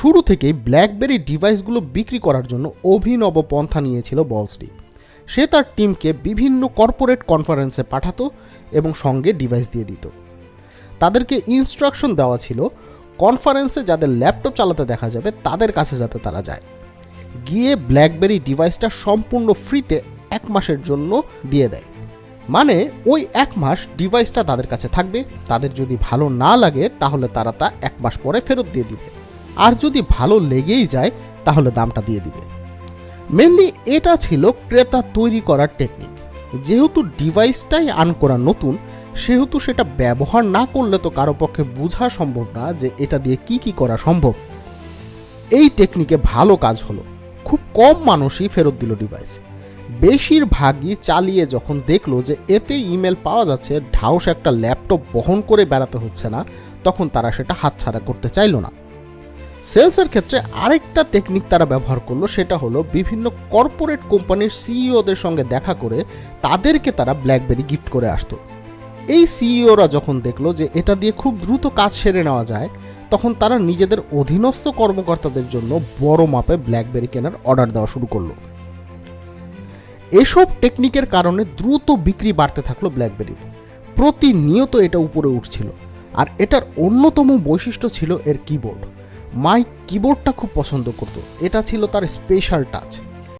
শুরু থেকেই ব্ল্যাকবেরি ডিভাইসগুলো বিক্রি করার জন্য অভিনব পন্থা নিয়েছিল বলস্টিপ সে তার টিমকে বিভিন্ন কর্পোরেট কনফারেন্সে পাঠাতো এবং সঙ্গে ডিভাইস দিয়ে দিত। তাদেরকে ইনস্ট্রাকশন দেওয়া ছিল কনফারেন্সে যাদের ল্যাপটপ চালাতে দেখা যাবে, তাদের কাছে যাতে তারা যায়। গিয়ে ব্ল্যাকবেরি ডিভাইসটা সম্পূর্ণ ফ্রিতে এক মাসের জন্য দিয়ে দেয়। মানে ওই এক মাস ডিভাইসটা তাদের কাছে থাকবে, তাদের যদি ভালো না লাগে, তাহলে তারা তা এক মাস পরে ফেরত দিয়ে দিবে। আর যদি ভালো লেগেই যায়, তাহলে দামটা দিয়ে দিবে। মেনলি এটা ছিল ক্রেতা তৈরি করার টেকনিক যেহেতু ডিভাইসটাই আন করা নতুন, সেহেতু সেটা ব্যবহার না করলে তো কারও পক্ষে বোঝা সম্ভব না যে এটা দিয়ে কি কি করা সম্ভব। এই টেকনিকে ভালো কাজ হলো। খুব কম মানুষই ফেরত দিল ডিভাইস বেশিরভাগই চালিয়ে যখন দেখল যে এতে ইমেল পাওয়া যাচ্ছে, ঢাউস একটা ল্যাপটপ বহন করে বেড়াতে হচ্ছে না, তখন তারা সেটা হাতছাড়া করতে চাইলো না। সেলসের ক্ষেত্রে আরেকটা টেকনিক তারা ব্যবহার করল, সেটা হলো বিভিন্ন কর্পোরেট কোম্পানির সিইওদের সঙ্গে দেখা করে তাদেরকে তারা ব্ল্যাকবেরি গিফট করে আসতো। এই সিইওরা যখন দেখল যে এটা দিয়ে খুব দ্রুত কাজ সেরে নেওয়া যায়, তখন তারা নিজেদের অধীনস্থ কর্মকর্তাদের জন্য বড় মাপে ব্ল্যাকবেরি কেনার অর্ডার দেওয়া শুরু করল। এসব টেকনিকের কারণে দ্রুত বিক্রি বাড়তে থাকল ব্ল্যাকবেরির প্রতিনিয়ত এটা উপরে উঠছিল, আর এটার অন্যতম বৈশিষ্ট্য ছিল এর কিবোর্ড মাইক কিবোর্ডটা খুব পছন্দ করত। এটা ছিল তার স্পেশাল টাচ